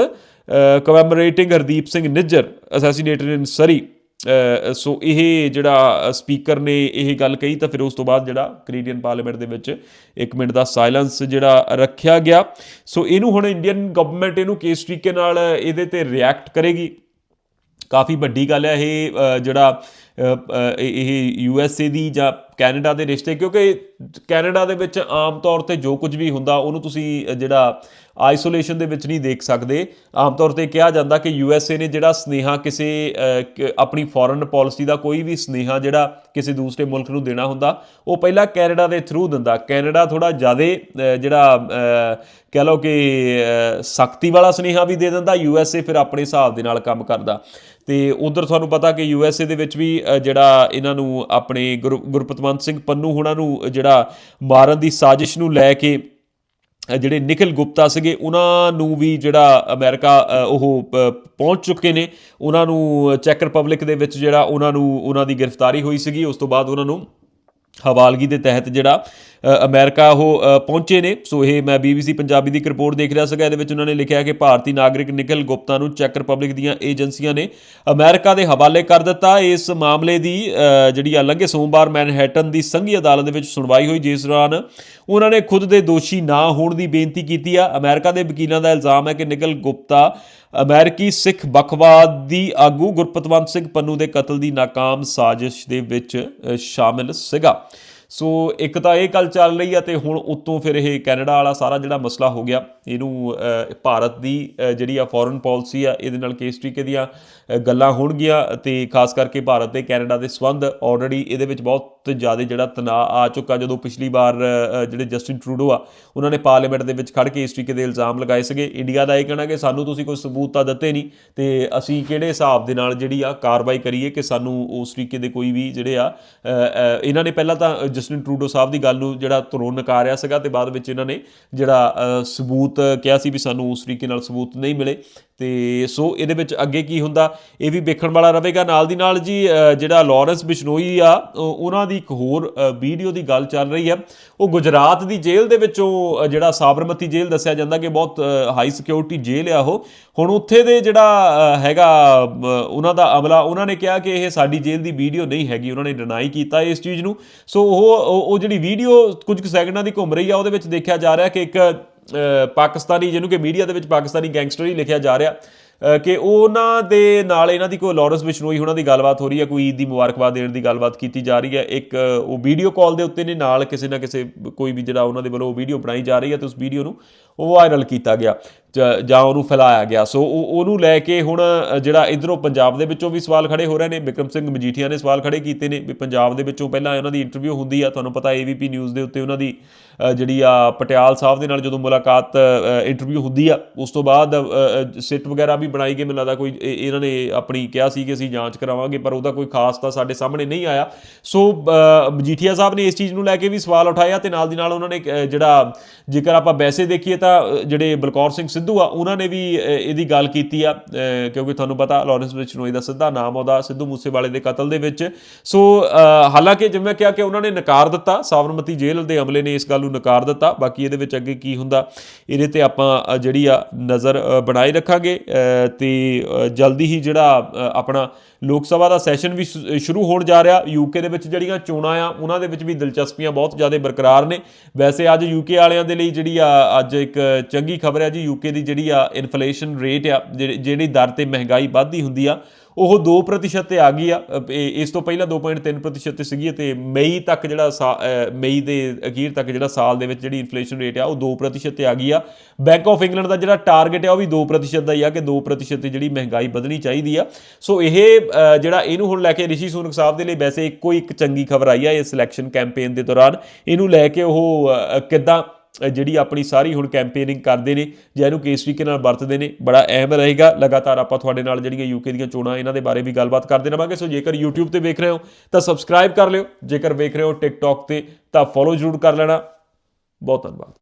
commemorating Hardeep Singh Nijjar assassinated in Surrey uh, so ਇਹ ਜਿਹੜਾ ਸਪੀਕਰ ਨੇ ਇਹ ਗੱਲ ਕਹੀ ਤਾਂ ਫਿਰ ਉਸ ਤੋਂ ਬਾਅਦ ਜਿਹੜਾ ਕੈਨੇਡੀਅਨ ਪਾਰਲੀਮੈਂਟ ਦੇ ਵਿੱਚ 1 ਮਿੰਟ ਦਾ ਸਾਇਲੈਂਸ ਜਿਹੜਾ ਰੱਖਿਆ ਗਿਆ ਸੋ ਇਹਨੂੰ ਹੁਣ ਇੰਡੀਅਨ ਗਵਰਨਮੈਂਟ ਇਹਨੂੰ ਕਿਸ ਤਰੀਕੇ ਨਾਲ ਇਹਦੇ ਤੇ ਰਿਐਕਟ ਕਰੇਗੀ ਕਾਫੀ ਵੱਡੀ ਗੱਲ ਹੈ ਇਹ ਜਿਹੜਾ ਇਹ- ਇਹ ਯੂ ਐਸ ਏ ਦੀ ਜਾਂ ਕੈਨੇਡਾ ਦੇ ਰਿਸ਼ਤੇ ਕਿਉਂਕਿ ਕੈਨੇਡਾ ਦੇ ਵਿੱਚ ਆਮ ਤੌਰ ਤੇ ਜੋ ਕੁਝ ਵੀ ਹੁੰਦਾ ਉਹਨੂੰ ਤੁਸੀਂ ਜਿਹੜਾ ਆਈਸੋਲੇਸ਼ਨ ਦੇ ਵਿੱਚ ਨਹੀਂ ਦੇਖ ਸਕਦੇ। ਆਮ ਤੌਰ ਤੇ ਕਿਹਾ ਜਾਂਦਾ ਕਿ ਯੂ ਐਸ ਏ ਨੇ ਜਿਹੜਾ ਸਨੇਹਾ ਕਿਸੇ ਆਪਣੀ ਫੋਰਨ ਪਾਲਿਸੀ ਦਾ ਕੋਈ ਵੀ ਸਨੇਹਾ ਜਿਹੜਾ ਕਿਸੇ ਦੂਸਰੇ ਮੁਲਕ ਨੂੰ ਦੇਣਾ ਹੁੰਦਾ ਉਹ ਪਹਿਲਾਂ ਕੈਨੇਡਾ ਦੇ ਥਰੂ ਦਿੰਦਾ। ਕੈਨੇਡਾ ਥੋੜਾ ਜ਼ਿਆਦਾ ਜਿਹੜਾ ਅ, ਕਹਿ ਲਓ ਕਿ ਸਖਤੀ ਵਾਲਾ ਸਨੇਹਾ ਵੀ ਦੇ ਦਿੰਦਾ ਯੂ ਐਸ ਏ ਫਿਰ ਆਪਣੇ ਹਿਸਾਬ ਦੇ ਨਾਲ ਕੰਮ ਕਰਦਾ। ਤੇ ਉਧਰ ਤੁਹਾਨੂੰ ਪਤਾ ਕਿ ਯੂ ਐਸ ਏ ਦੇ ਵਿੱਚ ਵੀ ਜਿਹੜਾ ਇਹਨਾਂ ਨੂੰ ਆਪਣੇ ਗੁਰ- ਗੁਰਪਤਵੰਤ ਸਿੰਘ ਪੰਨੂ ਹੁਣਾਂ ਨੂੰ ਜਿਹੜਾ ਮਾਰਨ ਦੀ ਸਾਜ਼ਿਸ਼ ਨੂੰ ਲੈ ਕੇ ਜਿਹੜੇ ਨਿਖਿਲ ਗੁਪਤਾ ਸੀਗੇ, ਉਹਨਾਂ ਨੂੰ ਵੀ ਜਿਹੜਾ ਅਮਰੀਕਾ ਉਹ ਪਹੁੰਚ ਚੁੱਕੇ ਨੇ। ਉਹਨਾਂ ਨੂੰ ਚੈੱਕ ਰਿਪਬਲਿਕ ਦੇ ਵਿੱਚ ਜਿਹੜਾ ਉਹਨਾਂ ਨੂੰ, ਉਹਨਾਂ ਦੀ ਗ੍ਰਿਫਤਾਰੀ ਹੋਈ ਸੀਗੀ। ਉਸ ਤੋਂ ਬਾਅਦ ਉਹਨਾਂ ਨੂੰ ਹਵਾਲਗੀ ਦੇ ਤਹਿਤ ਜਿਹੜਾ ਅਮਰੀਕਾ ਉਹ ਪਹੁੰਚੇ ਨੇ। ਸੋ ਇਹ ਮੈਂ BBC ਪੰਜਾਬੀ ਦੀ ਇੱਕ ਰਿਪੋਰਟ ਦੇਖ ਰਿਹਾ ਸੀਗਾ। ਇਹਦੇ ਵਿੱਚ ਉਹਨਾਂ ਨੇ ਲਿਖਿਆ ਕਿ ਭਾਰਤੀ ਨਾਗਰਿਕ ਨਿਖਿਲ ਗੁਪਤਾ ਨੂੰ ਚੈੱਕ ਰਿਪਬਲਿਕ ਦੀਆਂ ਏਜੰਸੀਆਂ ਨੇ ਅਮਰੀਕਾ ਦੇ ਹਵਾਲੇ ਕਰ ਦਿੱਤਾ। ਇਸ ਮਾਮਲੇ ਦੀ ਜਿਹੜੀ ਆ ਲੰਘੇ ਸੋਮਵਾਰ ਮੈਨਹੈਟਨ ਦੀ ਸੰਘੀ ਅਦਾਲਤ ਦੇ ਵਿੱਚ ਸੁਣਵਾਈ ਹੋਈ, ਜਿਸ ਦੌਰਾਨ ਉਹਨਾਂ ਨੇ ਖੁਦ ਦੇ ਦੋਸ਼ੀ ਨਾ ਹੋਣ ਦੀ ਬੇਨਤੀ ਕੀਤੀ ਆ। ਅਮਰੀਕਾ ਦੇ ਵਕੀਲਾਂ ਦਾ ਇਲਜ਼ਾਮ ਹੈ ਕਿ ਨਿਕਲ ਗੁਪਤਾ ਅਮਰੀਕੀ ਸਿੱਖ ਬਖਵਾਦੀ ਆਗੂ ਗੁਰਪਤਵੰਤ ਸਿੰਘ ਪੰਨੂ ਦੇ ਕਤਲ ਦੀ ਨਾਕਾਮ ਸਾਜ਼ਿਸ਼ ਦੇ ਵਿੱਚ ਸ਼ਾਮਿਲ ਸੀਗਾ। ਸੋ ਇੱਕ ਤਾਂ ਇਹ ਗੱਲ ਚੱਲ ਰਹੀ ਆ ਤੇ ਹੁਣ ਉਤੋਂ ਫਿਰ ਇਹ ਕੈਨੇਡਾ ਵਾਲਾ ਸਾਰਾ ਜਿਹੜਾ ਮਸਲਾ ਹੋ ਗਿਆ। ਇਹਨੂੰ ਭਾਰਤ ਦੀ ਜਿਹੜੀ ਆ ਫੋਰਨ ਪਾਲਿਸੀ ਆ, ਇਹਦੇ ਨਾਲ ਕਿਸ ਤਰੀਕੇ ਦੀਆਂ ਗੱਲਾਂ ਹੋਣਗੀਆਂ ਤੇ ਖਾਸ ਕਰਕੇ ਭਾਰਤ ਤੇ ਕੈਨੇਡਾ ਦੇ ਸਬੰਧ ਆਲਰੇਡੀ ਇਹਦੇ ਵਿੱਚ ਬਹੁਤ ਜ਼ਿਆਦਾ ਜਿਹੜਾ ਤਣਾਅ ਆ ਚੁੱਕਾ ਜਦੋਂ ਪਿਛਲੀ ਵਾਰ ਜਿਹੜੇ ਜਸਟਿਨ ਟਰੂਡੋ ਆ, ਉਹਨਾਂ ਨੇ ਪਾਰਲੀਮੈਂਟ ਦੇ ਵਿੱਚ ਖੜ ਕੇ ਇਸ ਤਰੀਕੇ ਦੇ ਇਲਜ਼ਾਮ ਲਗਾਏ ਸੀਗੇ। ਇੰਡੀਆ ਦਾ ਇਹ ਕਹਿਣਾ ਕਿ ਸਾਨੂੰ ਤੁਸੀਂ ਕੋਈ ਸਬੂਤ ਤਾਂ ਦਿੱਤੇ ਨਹੀਂ ਤੇ ਅਸੀਂ ਕਿਹੜੇ ਹਿਸਾਬ ਦੇ ਨਾਲ ਜਿਹੜੀ ਆ ਕਾਰਵਾਈ ਕਰੀਏ ਕਿ ਸਾਨੂੰ ਉਸ ਤਰੀਕੇ ਦੇ ਕੋਈ ਵੀ ਜਿਹੜੇ ਆ ਇਹਨਾਂ ਨੇ ਪਹਿਲਾਂ ਤਾਂ ਜਸਟਿਨ ਟਰੂਡੋ ਸਾਹਿਬ ਦੀ ਗੱਲ ਨੂੰ ਜਿਹੜਾ ਤੁਰੋਂ ਨਕਾਰਿਆ ਸੀਗਾ ਤੇ ਬਾਅਦ ਵਿੱਚ ਇਹਨਾਂ ਨੇ ਜਿਹੜਾ ਸਬੂਤ ਸਬੂਤ, ਕਿਹਾ ਸੀ ਵੀ ਸਾਨੂੰ ਉਸ ਤਰੀਕੇ ਨਾਲ ਸਬੂਤ ਨਹੀਂ ਮਿਲੇ। ਤੇ ਸੋ ਇਹਦੇ ਵਿੱਚ ਅੱਗੇ ਕੀ ਹੁੰਦਾ, ਇਹ ਵੀ ਵੇਖਣ ਵਾਲਾ ਰਹੇਗਾ। ਨਾਲ ਦੀ ਨਾਲ ਜੀ ਜਿਹੜਾ ਲਾਰੈਂਸ ਬਿਸ਼ਨੋਈ ਆ, ਉਹ- ਉਹਨਾਂ ਦੀ ਇੱਕ ਹੋਰ ਵੀਡੀਓ ਦੀ ਗੱਲ ਚੱਲ ਰਹੀ ਆ ਉਹ ਗੁਜਰਾਤ ਦੀ ਜੇਲ੍ਹ ਦੇ ਵਿੱਚੋਂ ਜਿਹੜਾ ਸਾਬਰਮਤੀ ਜੇਲ੍ਹ ਦੱਸਿਆ ਜਾਂਦਾ ਕਿ ਬਹੁਤ ਹਾਈ ਸਿਕਿਉਰਿਟੀ ਜੇਲ੍ਹ ਆ ਉਹ। ਹੁਣ ਉੱਥੇ ਦੇ ਜਿਹੜਾ ਹੈਗਾ ਉਹਨਾਂ ਦਾ ਅਮਲਾ, ਉਹਨਾਂ ਨੇ ਕਿਹਾ ਕਿ ਇਹ ਸਾਡੀ ਜੇਲ੍ਹ ਦੀ ਵੀਡੀਓ ਨਹੀਂ ਹੈਗੀ। ਉਹਨਾਂ ਨੇ ਡਿਨਾਈ ਕੀਤਾ ਇਸ ਚੀਜ਼ ਨੂੰ। ਸੋ ਉਹ ਉਹ ਜਿਹੜੀ ਵੀਡੀਓ ਕੁਝ ਕੁ ਸੈਕਿੰਡਾਂ ਦੀ ਘੁੰਮ ਰਹੀ ਆ, ਉਹਦੇ ਵਿੱਚ ਦੇਖਿਆ ਜਾ ਰਿਹਾ ਕਿ ਇੱਕ ਪਾਕਿਸਤਾਨੀ ਜਿਹਨੂੰ ਕਿ ਮੀਡੀਆ ਦੇ ਵਿੱਚ ਪਾਕਿਸਤਾਨੀ ਗੈਂਗਸਟਰ ਹੀ ਲਿਖਿਆ ਜਾ ਰਿਹਾ ਕਿ ਉਹਨਾਂ ਦੇ ਨਾਲ ਇਹਨਾਂ ਦੀ ਕੋਈ ਲਾਰੈਂਸ ਬਿਸ਼ਨੋਈ ਉਹਨਾਂ ਦੀ ਗੱਲਬਾਤ ਹੋ ਰਹੀ ਹੈ, ਕੋਈ ਈਦ ਦੀ ਮੁਬਾਰਕਬਾਦ ਦੇਣ ਦੀ ਗੱਲਬਾਤ ਕੀਤੀ ਜਾ ਰਹੀ ਹੈ। ਇੱਕ ਉਹ ਵੀਡੀਓ ਕਾਲ ਦੇ ਉੱਤੇ ਨੇ, ਨਾਲ ਕਿਸੇ ਨਾ ਕਿਸੇ ਕੋਈ ਵੀ ਜਿਹੜਾ ਉਹਨਾਂ ਦੇ ਵੱਲੋਂ ਵੀਡੀਓ ਬਣਾਈ ਜਾ ਰਹੀ ਹੈ ਤੇ ਉਸ ਵੀਡੀਓ ਨੂੰ ਉਹ ਵਾਇਰਲ ਕੀਤਾ ਗਿਆ, ਜਾਂ ਉਹਨੂੰ ਫੈਲਾਇਆ ਗਿਆ। ਸੋ ਉਹਨੂੰ ਲੈ ਕੇ ਹੁਣ ਜਿਹੜਾ ਇਧਰੋਂ ਪੰਜਾਬ ਦੇ ਵਿੱਚੋਂ ਵੀ ਸਵਾਲ ਖੜੇ ਹੋ ਰਹੇ ਨੇ, ਵਿਕਰਮ ਸਿੰਘ ਮਜੀਠੀਆ ਨੇ ਸਵਾਲ ਖੜੇ ਕੀਤੇ ਨੇ ਵੀ ਪੰਜਾਬ ਦੇ ਵਿੱਚੋਂ ਪਹਿਲਾਂ ਉਹਨਾਂ ਦੀ ਇੰਟਰਵਿਊ ਹੁੰਦੀ ਆ, ਤੁਹਾਨੂੰ ਪਤਾ ਏਵੀਪੀ ਨਿਊਜ਼ ਦੇ ਉੱਤੇ ਉਹਨਾਂ ਦੀ ਜਿਹੜੀ ਆ ਪਟਿਆਲ ਸਾਹਿਬ ਦੇ ਨਾਲ ਜਦੋਂ ਮੁਲਾਕਾਤ ਇੰਟਰਵਿਊ ਹੁੰਦੀ ਆ, ਉਸ ਤੋਂ ਬਾਅਦ ਸਿੱਟ ਵਗੈਰਾ ਵੀ ਬਣਾਈ ਗਈ ਮੈਨੂੰ ਲੱਗਦਾ ਕੋਈ ਇਹ- ਇਹਨਾਂ ਨੇ ਆਪਣੀ ਕਿਹਾ ਸੀ ਕਿ ਅਸੀਂ ਜਾਂਚ ਕਰਾਵਾਂਗੇ ਪਰ ਉਹਦਾ ਕੋਈ ਖਾਸ ਤਾਂ ਸਾਡੇ ਸਾਹਮਣੇ ਨਹੀਂ ਆਇਆ। ਸੋ ਮਜੀਠੀਆ ਸਾਹਿਬ ਨੇ ਇਸ ਚੀਜ਼ ਨੂੰ ਲੈ ਕੇ ਵੀ ਸਵਾਲ ਉਠਾਇਆ ਤੇ ਨਾਲ ਦੀ ਨਾਲ ਉਹਨਾਂ ਨੇ ਜਿਹੜਾ ਜੇਕਰ ਆਪਾਂ ਵੈਸੇ ਦੇਖੀਏ ਤਾਂ ਜਿਹੜੇ ਬਲਕੌਰ ਸਿੰਘ ਸਿੱਧੂ ਆ ਉਹਨਾਂ ਨੇ ਵੀ ਇਹਦੀ ਗੱਲ ਕੀਤੀ ਆ ਕਿਉਂਕਿ ਤੁਹਾਨੂੰ ਪਤਾ ਲਾਰੈਂਸ ਬਿਸ਼ਨੋਈ ਦਾ ਸਿੱਧਾ ਨਾਮ ਆਉਂਦਾ ਸਿੱਧੂ ਮੂਸੇਵਾਲੇ ਦੇ ਕਤਲ ਦੇ ਵਿੱਚ। ਸੋ ਹਾਲਾਂਕਿ ਜਿਵੇਂ ਕਿਹਾ ਕਿ ਉਹਨਾਂ ਨੇ ਨਕਾਰ ਦਿੱਤਾ ਸਾਬਰਮਤੀ ਜੇਲ੍ਹ ਦੇ ਅਮਲੇ ਨੇ ਇਸ ਗੱਲ ਨੂੰ ਨਕਾਰ ਦਿੱਤਾ ਬਾਕੀ ਇਹਦੇ ਵਿੱਚ ਅੱਗੇ ਕੀ ਹੁੰਦਾ ਇਹਦੇ ਤੇ ਆਪਾਂ ਜਿਹੜੀ ਆ ਨਜ਼ਰ ਅ, ਬਣਾਈ ਰੱਖਾਂਗੇ। ਤੇ ਜਲਦੀ ਹੀ ਜਿਹੜਾ ਆਪਣਾ ਲੋਕ ਸਭਾ ਦਾ ਸੈਸ਼ਨ ਵੀ ਸ਼ੁ- ਸ਼ੁਰੂ ਹੋਣ ਜਾ ਰਿਹਾ। ਯੂਕੇ ਦੇ ਵਿੱਚ ਜਿਹੜੀਆਂ ਚੋਣਾਂ ਆ, ਉਹਨਾਂ ਦੇ ਵਿੱਚ ਵੀ ਦਿਲਚਸਪੀਆਂ ਬਹੁਤ ਜ਼ਿਆਦਾ ਬਰਕਰਾਰ ਨੇ। ਵੈਸੇ ਅੱਜ ਯੂਕੇ ਵਾਲਿਆਂ ਦੇ ਲਈ ਜਿਹੜੀ ਆ, ਅੱਜ ਇੱਕ ਚੰਗੀ ਖਬਰ ਹੈ ਜੀ। ਯੂਕੇ ਦੀ ਜਿਹੜੀ ਆ ਇਨਫਲੇਸ਼ਨ ਰੇਟ ਆ, ਜਿਹੜੀ ਜਿਹੜੀ ਦਰ ਤੇ ਮਹਿੰਗਾਈ ਵੱਧਦੀ ਹੁੰਦੀ ਆ ਉਹ 2% ਤੇ ਆ ਗਈ ਆ। ਇਸ ਤੋਂ ਪਹਿਲਾਂ 2.3% ਤੇ ਸੀਗੀ ਤੇ ਮਈ ਤੱਕ ਜਿਹੜਾ ਸਾ- ਮਈ ਦੇ ਅਖੀਰ ਤੱਕ ਜਿਹੜਾ ਸਾਲ ਦੇ ਵਿੱਚ ਜਿਹੜੀ ਇਨਫਲੇਸ਼ਨ ਰੇਟ ਆ, ਉਹ 2% ਤੇ ਆ ਗਈ ਆ। ਬੈਂਕ ਆਫ ਇੰਗਲੈਂਡ ਦਾ ਜਿਹੜਾ ਟਾਰਗੇਟ ਆ, ਉਹ ਵੀ 2% ਦਾ ਹੀ ਆ ਕਿ 2% ਤੇ ਜਿਹੜੀ ਮਹਿੰਗਾਈ ਵਧਣੀ ਚਾਹੀਦੀ ਆ। ਸੋ ਇਹ ਜਿਹੜਾ ਇਹਨੂੰ ਹੁਣ ਲੈ ਕੇ ਰਿਸ਼ੀ ਸੁਨਕ ਸਾਹਿਬ ਦੇ ਲਈ ਵੈਸੇ ਇੱਕੋ ਇੱਕ ਚੰਗੀ ਖਬਰ ਆਈ ਆ ਇਸ ਇਲੈਕਸ਼ਨ ਕੈਂਪੇਨ ਦੇ ਦੌਰਾਨ। ਇਹਨੂੰ ਲੈ ਕੇ ਉਹ ਕਿੱਦਾਂ ਜਿਹੜੀ ਆਪਣੀ ਸਾਰੀ ਹੁਣ ਕੈਂਪੇਨਿੰਗ ਕਰਦੇ ਨੇ, ਜਾਂ ਇਹਨੂੰ ਕਿਸ ਤਰੀਕੇ ਨਾਲ ਵਰਤਦੇ ਨੇ, ਬੜਾ ਅਹਿਮ ਰਹੇਗਾ। ਲਗਾਤਾਰ ਆਪਾਂ ਤੁਹਾਡੇ ਨਾਲ ਜਿਹੜੀਆਂ ਯੂਕੇ ਦੀਆਂ ਚੋਣਾਂ, ਇਹਨਾਂ ਦੇ ਬਾਰੇ ਵੀ ਗੱਲਬਾਤ ਕਰਦੇ ਰਵਾਂਗੇ। ਸੋ ਜੇਕਰ YouTube ਤੇ ਵੇਖ ਰਹੇ ਹੋ, ਤਾਂ ਸਬਸਕ੍ਰਾਈਬ ਕਰ ਲਿਓ। ਜੇਕਰ ਵੇਖ ਰਹੇ ਹੋ TikTok ਤੇ, ਤਾਂ ਫੋਲੋ ਜ਼ਰੂਰ ਕਰ ਲੈਣਾ। ਬਹੁਤ ਧੰਨਵਾਦ।